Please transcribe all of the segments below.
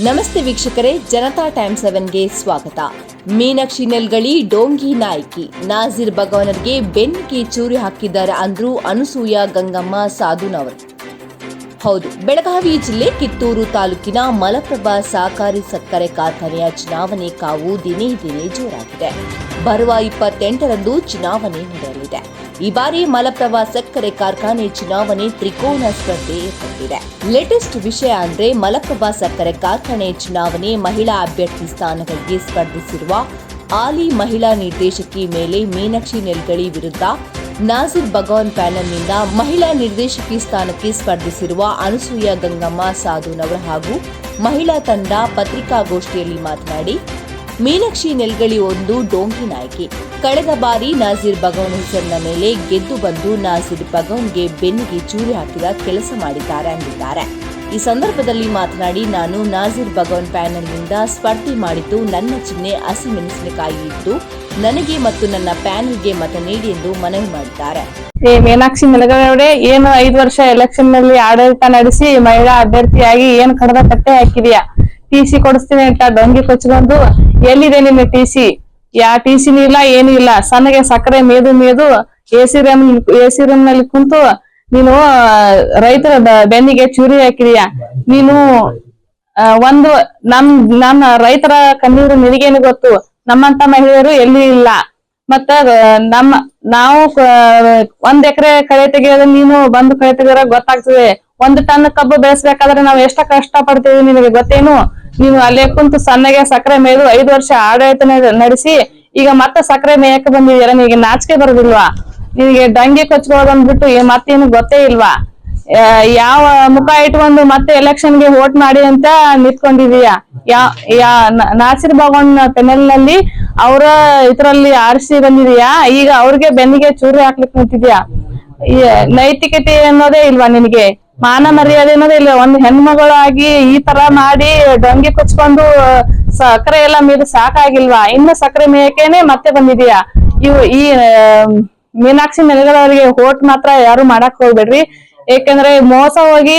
ನಮಸ್ತೆ ವೀಕ್ಷಕರೇ, ಜನತಾ ಟೈಮ್ ಸೆವೆನ್ಗೆ ಸ್ವಾಗತ. ಮೀನಾಕ್ಷಿ ನೆಲ್ಗಳಿ, ಡೋಂಗಿ ನಾಯಕಿ. ನಾಜೀರ್ ಬಗವನರ್ಗೆ ಬೆನ್ನಿಗೆ ಚೂರಿ ಹಾಕಿದ್ದಾರೆ ಅಂದ್ರು ಅನಸೂಯ ಗಂಗಮ್ಮ ಸಾಧುನವರು. ಹೌದು. ಬೆಳಗಾವಿ ಜಿಲ್ಲೆ ಕಿತ್ತೂರು ತಾಲೂಕಿನ ಮಲಪ್ರಭಾ ಸಹಕಾರಿ ಸಕ್ಕರೆ ಕಾರ್ಖಾನೆಯ ಚುನಾವಣೆ ಕಾವು ದಿನೇ ದಿನೇ ಜೋರಾಗಿದೆ. ಬರುವ ಇಪ್ಪತ್ತೆಂಟರಂದು ಚುನಾವಣೆ ನಡೆಯಲಿದೆ. ಈ ಬಾರಿ ಮಲಪ್ರಭಾ ಸಕ್ಕರೆ ಕಾರ್ಖಾನೆ ಚುನಾವಣೆ ತ್ರಿಕೋನ ಸ್ಪರ್ಧೆ ಏರ್ಪಟ್ಟಿದೆ. ಲೇಟೆಸ್ಟ್ ವಿಷಯ ಅಂದ್ರೆ ಮಲಪ್ರಭಾ ಸಕ್ಕರೆ ಕಾರ್ಖಾನೆ ಚುನಾವಣೆ ಮಹಿಳಾ ಅಭ್ಯರ್ಥಿ ಸ್ಥಾನಗಳಿಗೆ ಸ್ಪರ್ಧಿಸಿರುವ ಆಲಿ ಮಹಿಳಾ ನಿರ್ದೇಶಕಿ ಮೇಲೆ ಮೀನಾಕ್ಷಿ ನೆಲ್ಗಳಿ ವಿರುದ್ಧ ನಾಜಿರ್ ಭಗವಾನ್ ಪ್ಯಾನಲ್ನಿಂದ ಮಹಿಳಾ ನಿರ್ದೇಶಕಿ ಸ್ಥಾನಕ್ಕೆ ಸ್ಪರ್ಧಿಸಿರುವ ಅನಸೂಯ ಗಂಗಮ್ಮ ಸಾಧುನವರ್ ಹಾಗೂ ಮಹಿಳಾ ತಂಡ ಪತ್ರಿಕಾಗೋಷ್ಠಿಯಲ್ಲಿ ಮಾತನಾಡಿ, ಮೀನಾಕ್ಷಿ ನೆಲ್ಗಳಿ ಒಂದು ಡೋಂಗಿ ನಾಯಕಿ. ಕಳೆದ ಬಾರಿ ನಾಜೀರ್ ಬಗೌನ್ ಹೆಸರಿನ ಮೇಲೆ ಗೆದ್ದು ಬಂದು ನಾಜೀರ್ ಬಗೌನ್ಗೆ ಬೆನ್ನಿಗೆ ಚೂರಿ ಹಾಕಿದ ಕೆಲಸ ಮಾಡಿದ್ದಾರೆ ಅಂದಿದ್ದಾರೆ ಈ ಸಂದರ್ಭದಲ್ಲಿ ಮಾತನಾಡಿ, ನಾನು ನಾಜೀರ್ ಭಗವಾನ್ ಪ್ಯಾನಲ್ನಿಂದ ಸ್ಪರ್ಧೆ ಮಾಡಿದ್ದು ನನ್ನ ಚಿಹ್ನೆ ಹಸಿಮೆಣಸಿನಕಾಯಿ ಇದ್ದು ನನಗೆ ಮತ್ತು ನನ್ನ ಪ್ಯಾನಲ್ಗೆ ಮತ ನೀಡಿ ಎಂದು ಮನವಿ ಮಾಡಿದ್ದಾರೆ. ಏ ಮೀನಾಕ್ಷಿ ಮೆಲಗಡೆ ಏನು ಐದು ವರ್ಷ ಎಲೆಕ್ಷನ್ನಲ್ಲಿ ಆಡಳಿತ ನಡೆಸಿ ಮಹಿಳಾ ಅಭ್ಯರ್ಥಿಯಾಗಿ ಏನ್ ಕಡದ ಕಟ್ಟೆ ಹಾಕಿದ್ಯಾ? ಟಿ ಸಿ ಕೊಡಿಸ್ತೀನಿ ಅಂತ ದಂಗೆ ಕೊಚ್ಕೊಂಡು ಎಲ್ಲಿದೆ ನಿನ್ನ ಟಿ ಸಿ ಯಾ ಟಿ ಸಿನೂ ಇಲ್ಲ, ಏನೂ ಇಲ್ಲ. ಸಣ್ಣಗೆ ಸಕ್ಕರೆ ಮೇದು ಮೇದು A C room A C ರೂಮ್ನಲ್ಲಿ ಕುಂತು ನೀನು ರೈತರ ಬೆನ್ನಿಗೆ ಚೂರಿ ಹಾಕಿದೀಯ? ನೀನು ಒಂದು ನಮ್, ನನ್ನ ರೈತರ ಕಣ್ಣೀರು ನಿನಗೇನು ಗೊತ್ತು? ನಮ್ಮಂತ ಮಹಿಳೆಯರು ಎಲ್ಲಿ ಇಲ್ಲ. ಮತ್ತ ನಮ್ಮ, ನಾವು ಒಂದ್ ಎಕರೆ ಕಳೆ ತೆಗೆಯೋದು ನೀನು ಬಂದು ಕಳೆ ತೆಗೆಯೋರ ಗೊತ್ತಾಗ್ತದೆ. ಒಂದು ಟನ್ ಕಬ್ಬು ಬೆಳೆಸ್ಬೇಕಾದ್ರೆ ನಾವ್ ಎಷ್ಟ ಕಷ್ಟ ಪಡ್ತೀವಿ ನಿನಗೆ ಗೊತ್ತೇನು? ನೀನು ಅಲ್ಲೇ ಕುಂತು ಸಣ್ಣಗೆ ಸಕ್ಕರೆ ಮೇಯ್ದು ಐದು ವರ್ಷ ಆಡಳಿತ ನಡೆ- ನಡೆಸಿ, ಈಗ ಮತ್ತೆ ಸಕ್ಕರೆ ಮೇಯಕ್ಕೆ ಬಂದಿದ್ಯಾರ ನಿನಗೆ ನಾಚಿಕೆ ಬರೋದಿಲ್ವಾ? ನಿನಗೆ ಡಂಗಿ ಕೊಚ್ಕೊಳ್ಳೋದನ್ಬಿಟ್ಟು ಮತ್ತೇನು ಗೊತ್ತೇ ಇಲ್ವಾ? ಯಾವ ಮುಖ ಇಟ್ಕೊಂಡು ಮತ್ತೆ ಎಲೆಕ್ಷನ್ಗೆ ವೋಟ್ ಮಾಡಿ ಅಂತ ನಿಂತ್ಕೊಂಡಿದೀಯ ಯಾ ಯಾ ನಾಸಿರ್ ಭಗವಾನ್ ಪೆನಲ್ನಲ್ಲಿ ಅವರ ಇದ್ರಲ್ಲಿ ಆರಿಸಿ ಬಂದಿದೀಯಾ? ಈಗ ಅವ್ರಿಗೆ ಬೆನ್ನಿಗೆ ಚೂರಿ ಹಾಕ್ಲಿಕ್ ನಿಂತಿದ್ಯಾ? ನೈತಿಕತೆ ಅನ್ನೋದೇ ಇಲ್ವಾ ನಿನಗೆ? ಮಾನ ಮರ್ಯಾದೆ ಅನ್ನೋದೇ ಇಲ್ಲ ಒಂದ್ ಹೆಣ್ಮಗಳಾಗಿ ಈ ತರ ಮಾಡಿ ಡೊಂಗಿ ಕುಚ್ಕೊಂಡು ಸಕ್ಕರೆ ಎಲ್ಲ ಮೀರಿ ಸಾಕಾಗಿಲ್ವಾ? ಇನ್ನು ಸಕ್ಕರೆ ಮೇಯಕೇನೆ ಮತ್ತೆ ಬಂದಿದೀಯಾ? ಇವು ಈ ಮೀನಾಕ್ಷಿ ನೆಲಗಳವರಿಗೆ ಹೋಟ್ ಮಾತ್ರ ಯಾರು ಮಾಡಕ್ ಹೋಗ್ಬೇಡ್ರಿ. ಏಕೆಂದ್ರೆ ಮೋಸ ಹೋಗಿ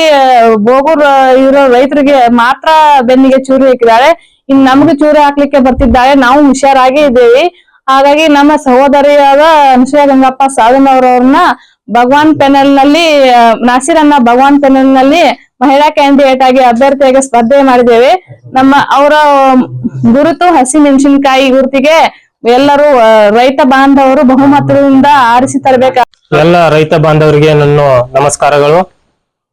ಬೋಗೂರ್ ಇರೋ ರೈತರಿಗೆ ಮಾತ್ರ ಬೆನ್ನಿಗೆ ಚೂರು ಹಾಕಿದ್ದಾರೆ. ಇನ್ ನಮ್ಗೆ ಚೂರು ಹಾಕ್ಲಿಕ್ಕೆ ಬರ್ತಿದ್ದಾರೆ. ನಾವು ಹುಷಾರಾಗಿ ಇದ್ದೀವಿ. ಹಾಗಾಗಿ ನಮ್ಮ ಸಹೋದರಿಯಾದ ಅನುಷಯ ಗಂಗಪ್ಪ ಸಾಧನವರವ್ರನ್ನ ಭಗವಾನ್ ಪೆನಲ್ನಲ್ಲಿ ನಾಸಿರನ್ನ ಭಗವಾನ್ ಪೆನಲ್ನಲ್ಲಿ ಮಹಿಳಾ ಕ್ಯಾಂಡಿಡೇಟ್ ಆಗಿ ಅಭ್ಯರ್ಥಿಯಾಗಿ ಸ್ಪರ್ಧೆ ಮಾಡಿದ್ದೇವೆ. ನಮ್ಮ ಅವರ ಗುರುತು ಹಸಿ ಮೆಣಸಿನಕಾಯಿ ಗುರುತಿಗೆ ಎಲ್ಲರೂ ರೈತ ಬಾಂಧವರು ಬಹುಮತದಿಂದ ಆರಿಸಿ ತರಬೇಕ ಎಲ್ಲ ರೈತ ಬಾಂಧವರಿಗೆ ನನ್ನ ನಮಸ್ಕಾರಗಳು.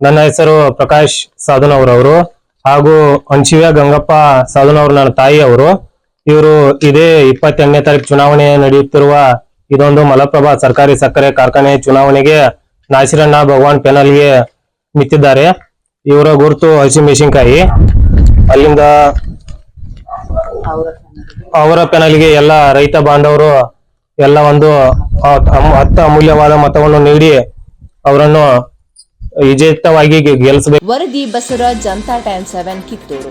ನನ್ನ ಹೆಸರು ಪ್ರಕಾಶ್ ಸಾಧುನವರವರು ಹಾಗೂ ಹಂಚಿವ್ಯ ಗಂಗಪ್ಪ ಸಾಧುನವರು ನನ್ನ ತಾಯಿ ಅವರು ಇವರು ಇದೇ ಇಪ್ಪತ್ತೆಂಟನೇ ತಾರೀಕು ಚುನಾವಣೆ ನಡೆಯುತ್ತಿರುವ ಇದೊಂದು ಮಲಪ್ರಭಾ ಸರ್ಕಾರಿ ಸಕ್ಕರೆ ಕಾರ್ಖಾನೆ ಚುನಾವಣೆಗೆ ನಾಸಿರಣ್ಣ ಭಗವಾನ್ ಪೆನಲ್ಗೆ ಮಿತ್ತಿದ್ದಾರೆ ಇವರ ಗುರುತು ಹಸಿಮೆಣಸಿನಕಾಯಿ ಅಲ್ಲಿಂದ ಅವರ ಪೆನಲ್ಗೆ ಎಲ್ಲ ರೈತ ಬಾಂಧವರು ಎಲ್ಲ ಒಂದು ಅತ್ತ ಅಮೂಲ್ಯವಾದ ಮತವನ್ನು ನೀಡಿ ಅವರನ್ನು ವಿಜೇತವಾಗಿ ಗೆಲ್ಲಿಸಬೇಕು ವರದಿ ಬಸವರಾಜ್ ಜನತಾ ಟೈಮ್ ಸೆವೆನ್ ಕಿತ್ತೂರು.